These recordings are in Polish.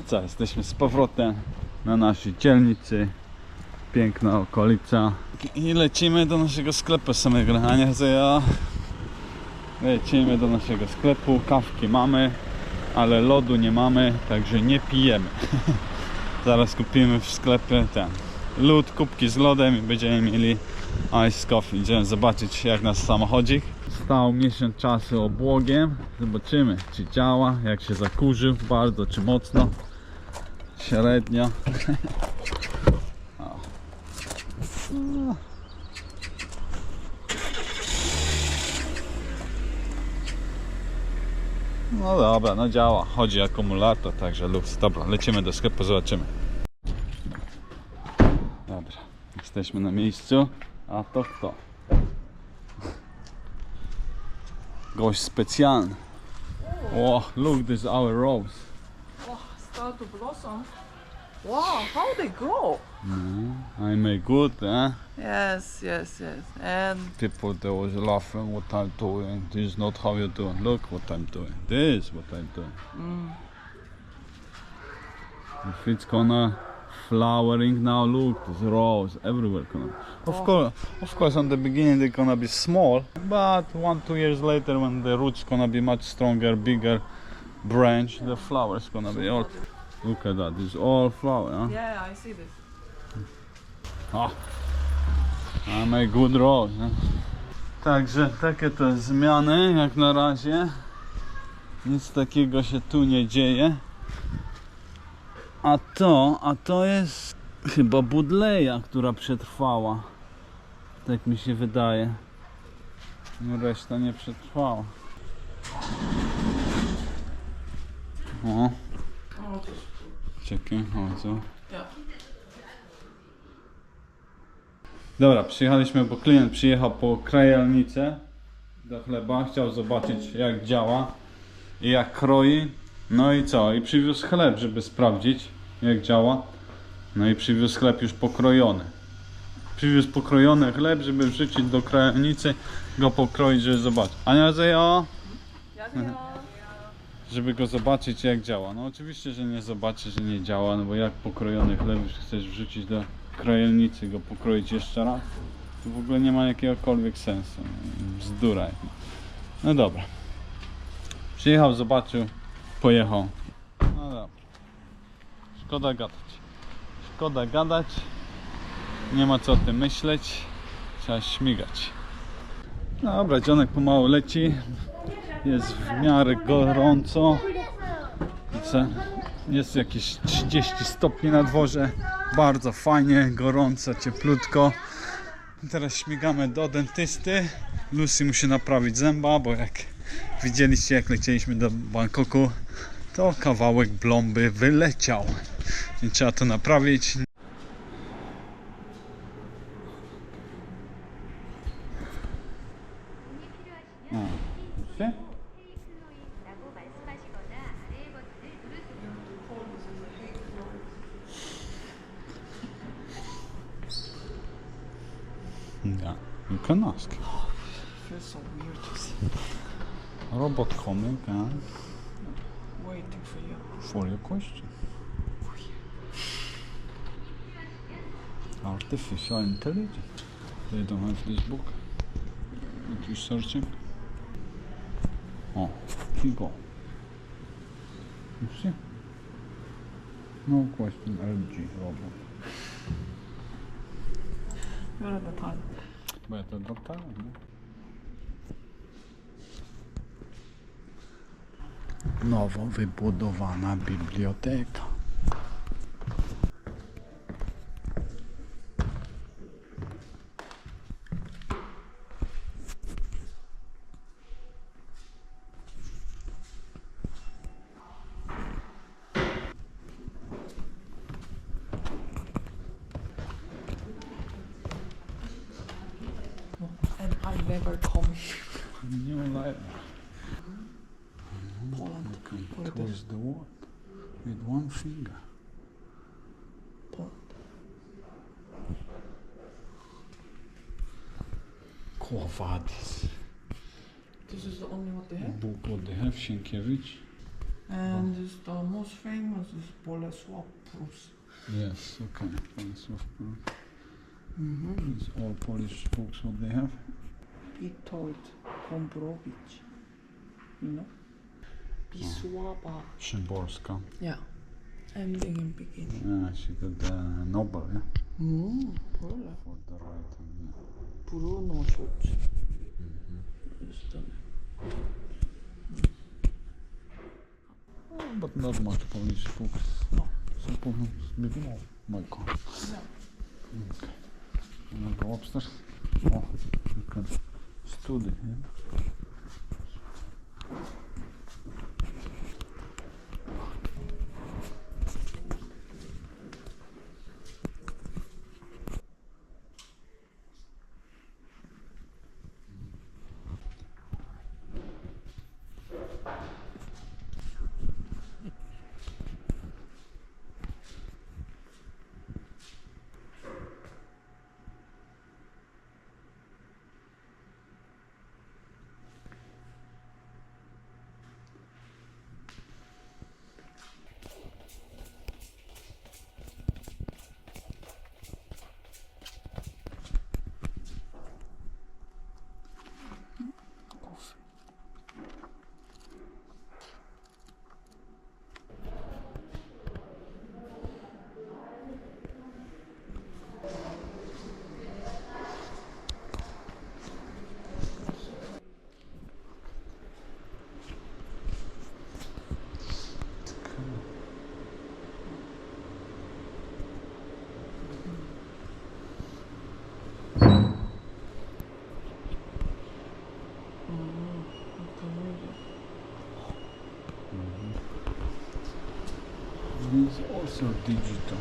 No co, jesteśmy z powrotem na naszej dzielnicy. Piękna okolica. I lecimy do naszego sklepu samego. Ania ja. Lecimy do naszego sklepu. Kawki mamy, ale lodu nie mamy, także nie pijemy. Zaraz kupimy w sklepie ten lód, kubki z lodem i będziemy mieli ice coffee. Idziemy zobaczyć jak nasz samochodzik. Stał miesiąc czasu obłogiem. Zobaczymy czy działa, jak się zakurzył, bardzo czy mocno. Średnio. No dobra, no działa. Chodzi akumulator, także luz. Dobra, lecimy do sklepu, zobaczymy. Dobra, jesteśmy na miejscu. A to kto? Gość specjalny. Oh, look, this is our rose. Start to blossom. Wow, how they grow? I make good, eh? Yes, yes, yes. And People they was laughing what I'm doing. This is not how you do. Look what I'm doing. This is what I'm doing. If it's gonna flowering now, look, there's rose everywhere. Gonna. Of course, of course, on the beginning they're gonna be small, but one two years later, when the roots gonna be much stronger, bigger branch, the flowers gonna be all. Look at that. This is all flower. Huh? yeah, I see this. O, mamy good road. Nie? Także takie to zmiany jak na razie. Nic takiego się tu nie dzieje. A to, a to jest chyba budleja, która przetrwała. Tak mi się wydaje. No reszta nie przetrwała. O, Oh, czekaj, o co? Dobra, przyjechaliśmy, bo klient przyjechał po krajalnicę do chleba, chciał zobaczyć jak działa i jak kroi. No i co? I przywiózł chleb, żeby sprawdzić jak działa. No i przywiózł chleb już pokrojony. Przywiózł pokrojony chleb, żeby wrzucić do krajalnicy, go pokroić, żeby zobaczyć. Ania Zejo, 안녕. Żeby go zobaczyć jak działa. No oczywiście, że nie zobaczy, że nie działa, no bo jak pokrojony chleb chcesz wrzucić do krajelnicy, go pokroić jeszcze raz, to w ogóle nie ma jakiegokolwiek sensu. Bzdura. No dobra. Przyjechał, zobaczył, pojechał. No dobra. Szkoda gadać. Szkoda gadać. Nie ma co o tym myśleć. Trzeba śmigać. Dobra, dzionek pomału leci. Jest w miarę gorąco. Co? Jest jakieś 30 stopni na dworze. Bardzo fajnie, gorąco, cieplutko. Teraz śmigamy do dentysty. Lucy musi naprawić zęba, bo jak widzieliście, jak lecieliśmy do Bangkoku, to kawałek blomby wyleciał. I trzeba to naprawić. You can ask. Oh, feels so weird just Robot coming and waiting for you. for your question. Artificial intelligence. They don't have this book. What you searching? Oh, here you go. You see? No question, LG robot. You're the time. Better than time, no? Nowo wybudowana biblioteka. Never come New life. Poland. It twist the word with one finger. Poland. Quo? This is the only what they have. Book what they have, Sienkiewicz. And this, the most famous is Bolesław Prus. Yes, okay. Bolesław Prus. Mm-hmm. It's all Polish books what they have. Witold Gombrowicz. You know? Wisława. Szymborska. Yeah. Ending and beginning. Yeah, she got the Nobel, yeah? Mm, Pole. For the writing, yeah. Bruno Schulz. Is the Oh, but not much Polish books. No. Some books, maybe more. My God. Yeah. Okay. Wanna go upstairs? Oh, you студы. is also digital.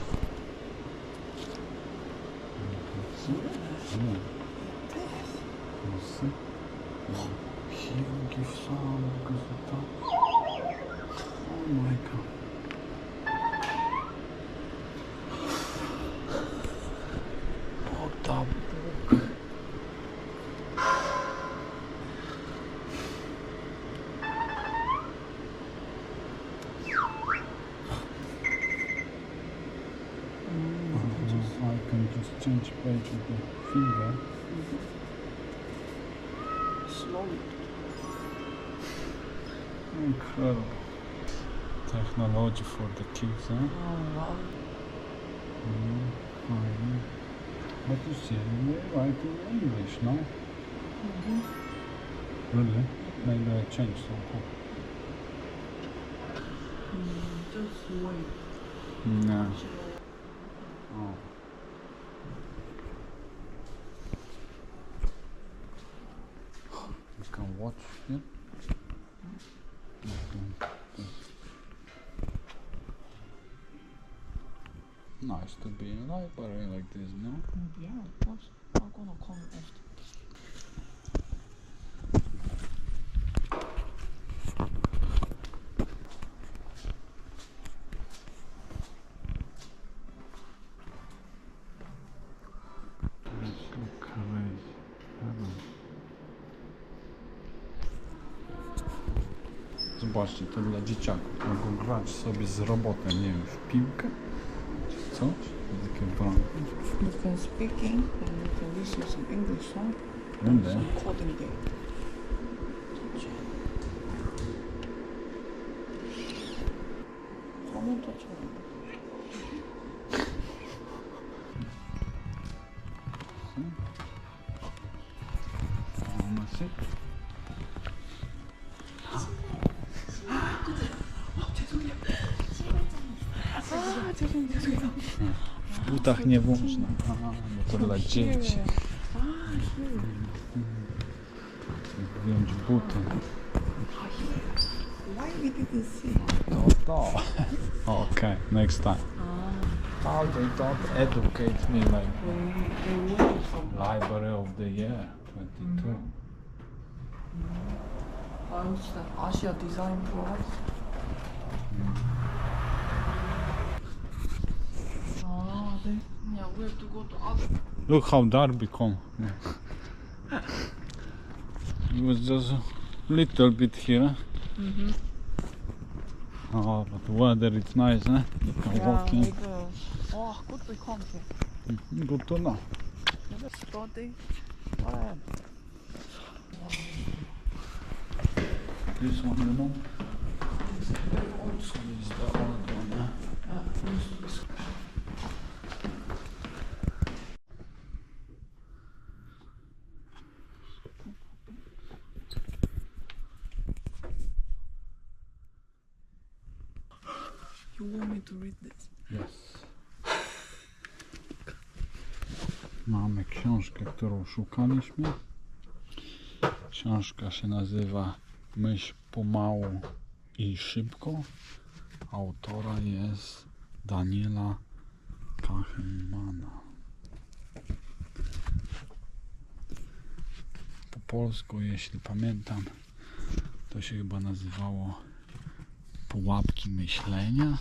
Here give some change page with the finger. Slowly. Incredible. Technology for the kids, huh? Oh, wow. Mm, fine. But you see, we write in English, no? Really? Maybe I changed somehow. Mm, just wait. No. Oh. Watch. Nice to be in a library like this, no? Yeah, of course. I'm gonna. Zobaczcie, to dla dzieciaków. Mogą grać sobie z robotem, nie wiem, w piłkę czy coś. Takie bramki. You can speaking and you can listen some English song. Some coding game. 컴퓨 co się nie. W butach nie można. A, no to dla dzieci. Wyjąć buty. Why? To, to. Okej, next time. How they don't educate me like Library of the Year 22. Austria Asia Design Prize. 아, Yeah, we have to go to. Look how dark become. It was just a little bit here. Oh, but the weather is nice, eh? You can Yeah, walk in. oh, good to come here. Good to know. Let's study. What This one, you know? To read this? Yes. Mamy książkę, którą szukaliśmy. Książka się nazywa Myśl pomału i szybko. Autora jest Daniela Kachenmana. Po polsku, jeśli pamiętam, to się chyba nazywało Pułapki myślenia.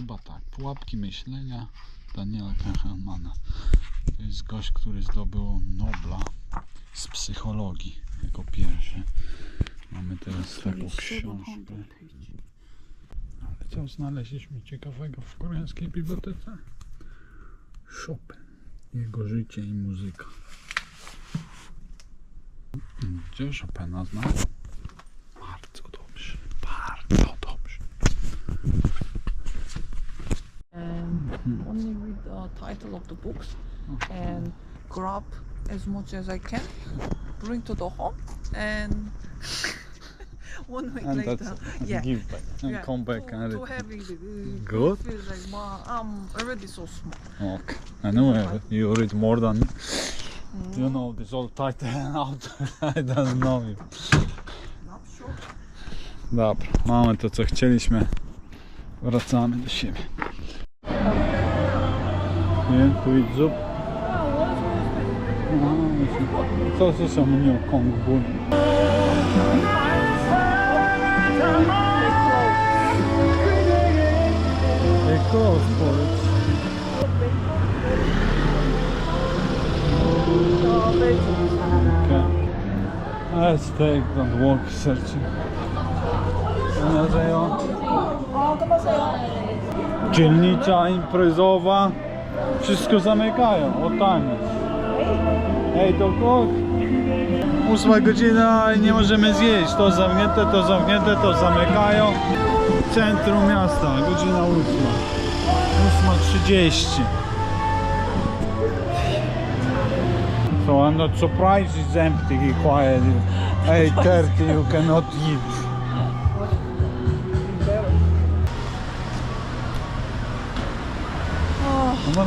Chyba tak. Pułapki myślenia Daniela Kahnemana. To jest gość, który zdobył Nobla z psychologii jako pierwszy. Mamy teraz taką książkę. Ale co znaleźliśmy ciekawego w koreańskiej bibliotece? Chopin. Jego życie i muzyka. Gdzie Chopina znał? Title of the books and grab as much as I can, bring to the home, and one week And later, yeah. give back and yeah, come back too, and too it. heavy. Good. Feels like wow, I'm already so small. Okay. I know uh, you read more than you know this all title and out. I don't know you. Not sure. Dobra, mamy to co chcieliśmy. Wracamy do siebie. Nie, tu idź zup. Aha, właśnie. Co to są mnie Kong Bull? They close for it. Okay. Let's take that walk searching. 안녕하세요. Dzielnica imprezowa. wszystko zamykają. O taniec. Ej, to kok. Ósma godzina i nie możemy zjeść. To zamknięte, to zamknięte, to zamykają. Centrum miasta, godzina ósma. Ósma trzydzieści. So I'm not surprised it's empty, quiet. 8.30 you cannot eat.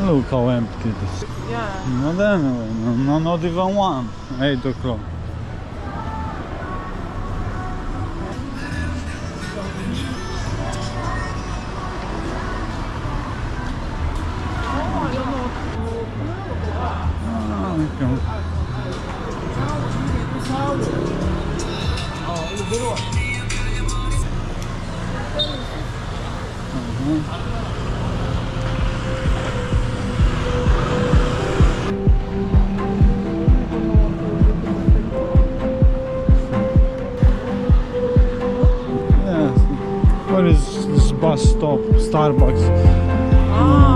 Look how empty this. yeah. Not anyway, no, no, not even one. 8 o'clock. Starbucks. Ah.